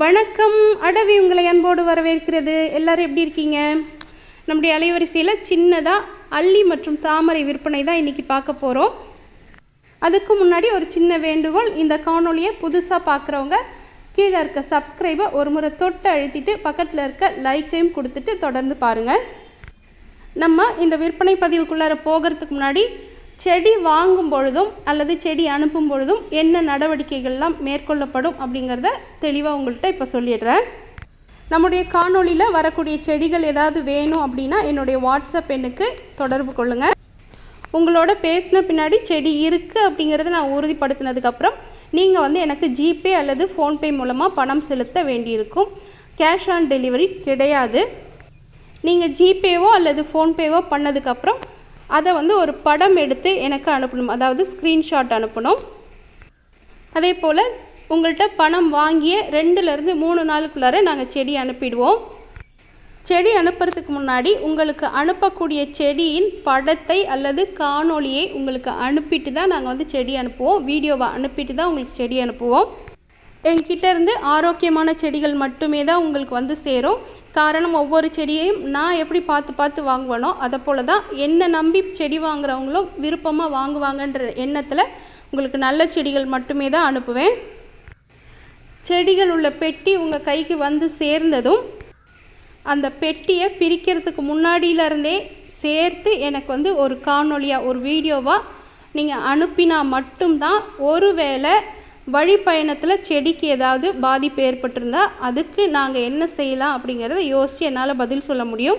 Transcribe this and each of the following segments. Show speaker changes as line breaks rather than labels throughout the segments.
வணக்கம். அடவி உங்களை அன்போடு வரவேற்கிறது. எல்லாரும் எப்படி இருக்கீங்க? நம்முடைய அலைவரிசையில் சின்னதாக அல்லி மற்றும் தாமரை விற்பனை தான் இன்றைக்கி பார்க்க போகிறோம் அதுக்கு முன்னாடி ஒரு சின்ன வேண்டுகோள் இந்த காணொளியை புதுசாக பார்க்குறவங்க கீழே இருக்க சப்ஸ்கிரைபை ஒரு முறை தொட்டு அழுத்திட்டு பக்கத்தில் இருக்க லைக்கையும் கொடுத்துட்டு தொடர்ந்து பாருங்கள் நம்ம இந்த விற்பனை பதிவுக்குள்ளார போகிறதுக்கு முன்னாடி செடி வாங்கும் பொழுதும் அல்லது செடி அனுப்பும் பொழுதும் என்ன நடவடிக்கைகள்லாம் மேற்கொள்ளப்படும் அப்படிங்கிறத தெளிவாக உங்கள்கிட்ட இப்போ சொல்லிடுறேன். நம்முடைய காணொளியில் வரக்கூடிய செடிகள் ஏதாவது வேணும் அப்படின்னா என்னுடைய வாட்ஸ்அப் எண்ணுக்கு தொடர்பு கொள்ளுங்கள் உங்களோட பேசின பின்னாடி செடி இருக்குது அப்படிங்கிறத நான் உறுதிப்படுத்தினதுக்கப்புறம் நீங்கள் வந்து எனக்கு ஜிபே அல்லது ஃபோன்பே மூலமாக பணம் செலுத்த வேண்டியிருக்கும். கேஷ் ஆன் டெலிவரி கிடையாது. நீங்கள் ஜிபேவோ அல்லது ஃபோன்பேவோ பண்ணதுக்கப்புறம் அதை வந்து ஒரு படம் எடுத்து எனக்கு அனுப்பணும். அதாவது ஸ்க்ரீன்ஷாட் அனுப்பணும். அதே போல் உங்கள்கிட்ட பணம் வாங்கிய ரெண்டுலேருந்து மூணு நாளுக்குள்ளார நாங்கள் செடி அனுப்பிடுவோம். செடி அனுப்புறதுக்கு முன்னாடி உங்களுக்கு அனுப்பக்கூடிய செடியின் படத்தை அல்லது காணொளியை உங்களுக்கு அனுப்பிட்டு தான் நாங்கள் வந்து செடி அனுப்புவோம். வீடியோவை அனுப்பிட்டு தான் உங்களுக்கு செடி அனுப்புவோம். என்கிட்ட இருந்து ஆரோக்கியமான செடிகள் மட்டுமே தான் உங்களுக்கு வந்து சேரும். காரணம் ஒவ்வொரு செடியையும் நான் எப்படி பார்த்து பார்த்து வாங்குவேனோ அதை போல தான் என்னை நம்பி செடி வாங்குறவங்களும் விருப்பமாக வாங்குவாங்கன்ற எண்ணத்தில் உங்களுக்கு நல்ல செடிகள் மட்டுமே தான் அனுப்புவேன். செடிகள் உள்ள பெட்டி உங்கள் கைக்கு வந்து சேர்ந்ததும் அந்த பெட்டியை பிரிக்கிறதுக்கு முன்னாடியிலருந்தே சேர்த்து எனக்கு வந்து ஒரு காணொலியாக ஒரு வீடியோவாக நீங்கள் அனுப்பினா மட்டும்தான் ஒருவேளை வழிப்பயணத்தில் செடிக்கு ஏதாவது பாதிப்பு ஏற்பட்டிருந்தா அதுக்கு நாங்கள் என்ன செய்யலாம் அப்படிங்கிறத யோசித்து என்னால் பதில் சொல்ல முடியும்.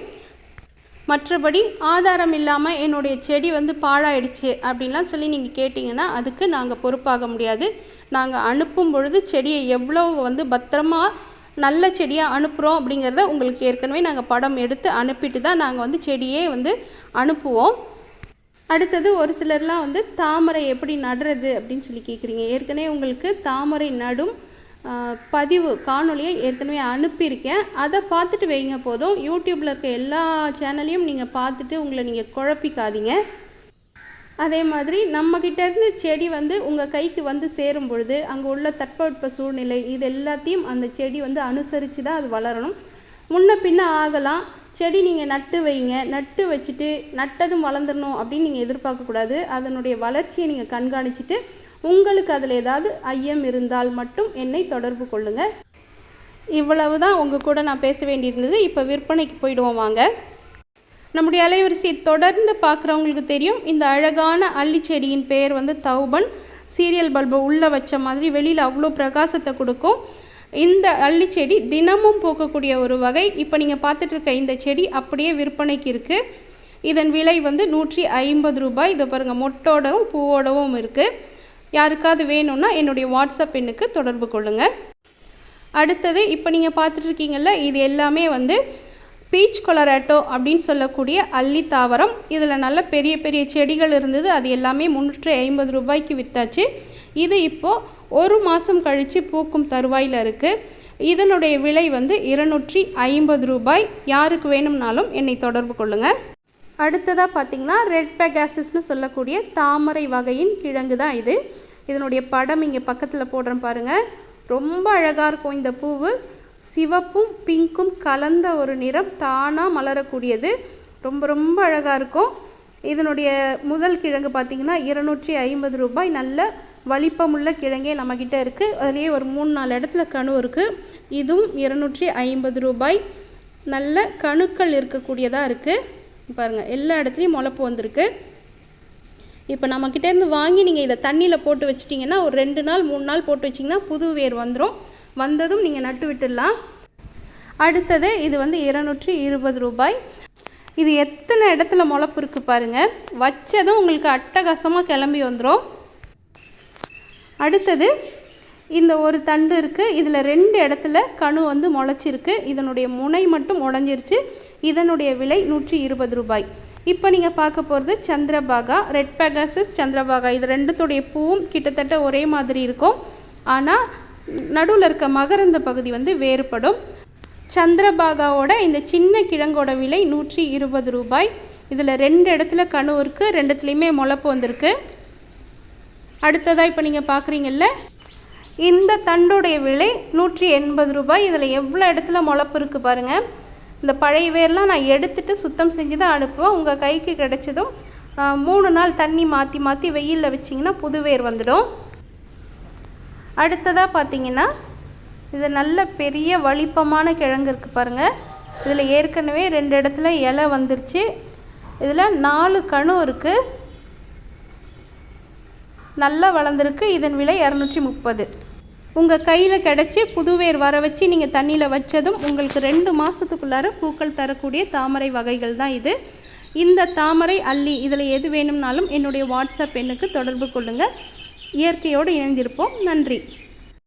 மற்றபடி ஆதாரம் இல்லாமல் என்னுடைய செடி வந்து பாழாயிடுச்சு அப்படின்லாம் சொல்லி நீங்கள் கேட்டிங்கன்னா அதுக்கு நாங்கள் பொறுப்பாக முடியாது. நாங்கள் அனுப்பும் பொழுது செடியை எவ்வளோ வந்து பத்திரமா நல்ல செடியாக அனுப்புகிறோம் அப்படிங்கிறத உங்களுக்கு ஏற்கனவே நாங்கள் படம் எடுத்து அனுப்பிட்டு தான் நாங்கள் வந்து செடியே வந்து அனுப்புவோம். அடுத்தது ஒரு சிலர்லாம் வந்து தாமரை எப்படி நடுறது அப்படின்னு சொல்லி கேட்குறீங்க. ஏற்கனவே உங்களுக்கு தாமரை நடும் பதிவு காணொலியை ஏற்கனவே அனுப்பியிருக்கேன். அதை பார்த்துட்டு வைங்க போதும். யூடியூப்பில் இருக்க எல்லா சேனலையும் நீங்கள் பார்த்துட்டு உங்களை நீங்கள் குழப்பிக்காதீங்க. அதே மாதிரி நம்மக்கிட்ட இருந்து செடி வந்து உங்கள் கைக்கு வந்து சேரும் பொழுது அங்கே உள்ள தட்பவெட்ப சூழ்நிலை இது எல்லாத்தையும் அந்த செடி வந்து அனுசரித்து தான் அது வளரணும். முன்ன பின்ன ஆகலாம். செடி நீங்கள் நட்டு வைங்க. நட்டு வச்சுட்டு நட்டதும் வளர்ந்துடணும் அப்படின்னு நீங்கள் எதிர்பார்க்கக்கூடாது அதனுடைய வளர்ச்சியை நீங்கள் கண்காணிச்சிட்டு உங்களுக்கு அதில் ஏதாவது ஐயம் இருந்தால் மட்டும் என்னை தொடர்பு கொள்ளுங்கள் இவ்வளவு தான் உங்கள் கூட நான் பேச வேண்டியிருந்தது. இப்போ விற்பனைக்கு போயிடுவோம் வாங்க. நம்முடைய அலைவரிசையை தொடர்ந்து பார்க்குறவங்களுக்கு தெரியும். இந்த அழகான அள்ளி செடியின் பெயர் வந்து தௌபன். சீரியல் பல்பை உள்ளே வச்ச மாதிரி வெளியில் அவ்வளோ பிரகாசத்தை கொடுக்கும். இந்த அள்ளி செடி தினமும் பூக்கக்கூடிய ஒரு வகை. இப்போ நீங்கள் பார்த்துட்டு இருக்க இந்த செடி அப்படியே விற்பனைக்கு இருக்குது இதன் விலை வந்து நூற்றி ஐம்பது ரூபாய். இதை பாருங்கள் மொட்டோடவும் பூவோடவும் இருக்குது யாருக்காவது வேணும்னா என்னுடைய வாட்ஸ்அப் எண்ணுக்கு தொடர்பு கொள்ளுங்கள் அடுத்தது இப்போ நீங்கள் பார்த்துட்ருக்கீங்கள்ல இது எல்லாமே வந்து பீச் கொலராட்டோ அப்படின்னு சொல்லக்கூடிய அல்லி தாவரம். இதில் நல்ல பெரிய பெரிய செடிகள் இருந்தது. அது எல்லாமே முந்நூற்றி ஐம்பது ரூபாய்க்கு விற்றாச்சு இது இப்போது ஒரு மாதம் கழித்து பூக்கும் தருவாயில் இருக்குது இதனுடைய விலை வந்து இருநூற்றி ஐம்பது ரூபாய். யாருக்கு வேணும்னாலும் என்னை தொடர்பு கொள்ளுங்கள் அடுத்ததாக பார்த்திங்கன்னா ரெட் பெகாசஸ்னு சொல்லக்கூடிய தாமரை வகையின் கிழங்கு தான் இது. இதனுடைய படம் இங்கே பக்கத்தில் போடுறேன் பாருங்கள் ரொம்ப அழகாக இருக்கும் இந்த பூவு. சிவப்பும் பிங்க்கும் கலந்த ஒரு நிறம் தானாக மலரக்கூடியது. ரொம்ப ரொம்ப அழகாக இருக்கும். இதனுடைய முதல் கிழங்கு பார்த்தீங்கன்னா இருநூற்றி ஐம்பது ரூபாய். நல்ல வலிப்பமுள்ள கிழங்கே நம்மக்கிட்ட இருக்குது அதுலேயே ஒரு மூணு நாலு இடத்துல கணு இருக்குது இதுவும் இருநூற்றி ஐம்பது ரூபாய். நல்ல கணுக்கள் இருக்கக்கூடியதாக இருக்குது பாருங்கள் எல்லா இடத்துலையும் முளப்பு வந்திருக்கு. இப்போ நம்மக்கிட்டேருந்து வாங்கி நீங்கள் இதை தண்ணியில் போட்டு வச்சிட்டிங்கன்னா ஒரு ரெண்டு நாள் மூணு நாள் போட்டு வச்சிங்கன்னா புது வேர் வந்துடும் வந்ததும் நீங்கள் நட்டு விட்டுடலாம். அடுத்தது இது வந்து இருநூற்றி இருபது ரூபாய். இது எத்தனை இடத்துல முளப்பு இருக்குது பாருங்கள் வச்சதும் உங்களுக்கு அட்டகாசமாக கிளம்பி வந்துடும் அடுத்தது இந்த ஒரு தண்டு இருக்குது இதில் ரெண்டு இடத்துல கணு வந்து முளைச்சிருக்கு. இதனுடைய முனை மட்டும் உடஞ்சிருச்சு. இதனுடைய விலை நூற்றி இருபது ரூபாய். இப்போ நீங்கள் பார்க்க போகிறது சந்திரபாகா ரெட் பேகாசஸ் சந்திரபாகா. இது ரெண்டுத்துடைய பூவும் கிட்டத்தட்ட ஒரே மாதிரி இருக்கும். ஆனால் நடுவில் இருக்க மகரந்த பகுதி வந்து வேறுபடும். சந்திரபாகாவோட இந்த சின்ன கிழங்கோட விலை நூற்றி இருபது ரூபாய். இதில் ரெண்டு இடத்துல கணு இருக்குது ரெண்டுத்துலேயுமே முளைப்பு வந்திருக்கு. அடுத்ததாக இப்போ நீங்கள் பார்க்குறீங்கல்ல இந்த தண்டுடைய விலை நூற்றி எண்பது ரூபாய். இதில் எவ்வளோ இடத்துல முளப்பு இருக்குது பாருங்கள் இந்த பழைய வேர்லாம் நான் எடுத்துகிட்டு சுத்தம் செஞ்சு தான் அனுப்புவேன். உங்கள் கைக்கு கிடைச்சதும் மூணு நாள் தண்ணி மாற்றி மாற்றி வெயிலில் வச்சிங்கன்னா புது வேர் வந்துடும். அடுத்ததாக பார்த்தீங்கன்னா இது நல்ல பெரிய வலிப்பமான கிழங்கு இருக்குது பாருங்கள் இதில் ஏற்கனவே ரெண்டு இடத்துல இலை வந்துருச்சு. இதில் நாலு கணு இருக்குது நல்லா வளர்ந்துருக்கு. இதன் விலை இரநூற்றி முப்பது உங்கள் கையில் கிடச்சி புதுவேர் வர வச்சு நீங்கள் தண்ணியில் வச்சதும் உங்களுக்கு ரெண்டு மாதத்துக்குள்ளார பூக்கள் தரக்கூடிய தாமரை வகைகள் தான் இது. இந்த தாமரை அள்ளி இதில் எது வேணும்னாலும் என்னுடைய வாட்ஸ்அப் எண்ணுக்கு தொடர்பு கொள்ளுங்கள் இயற்கையோடு இணைந்திருப்போம். நன்றி.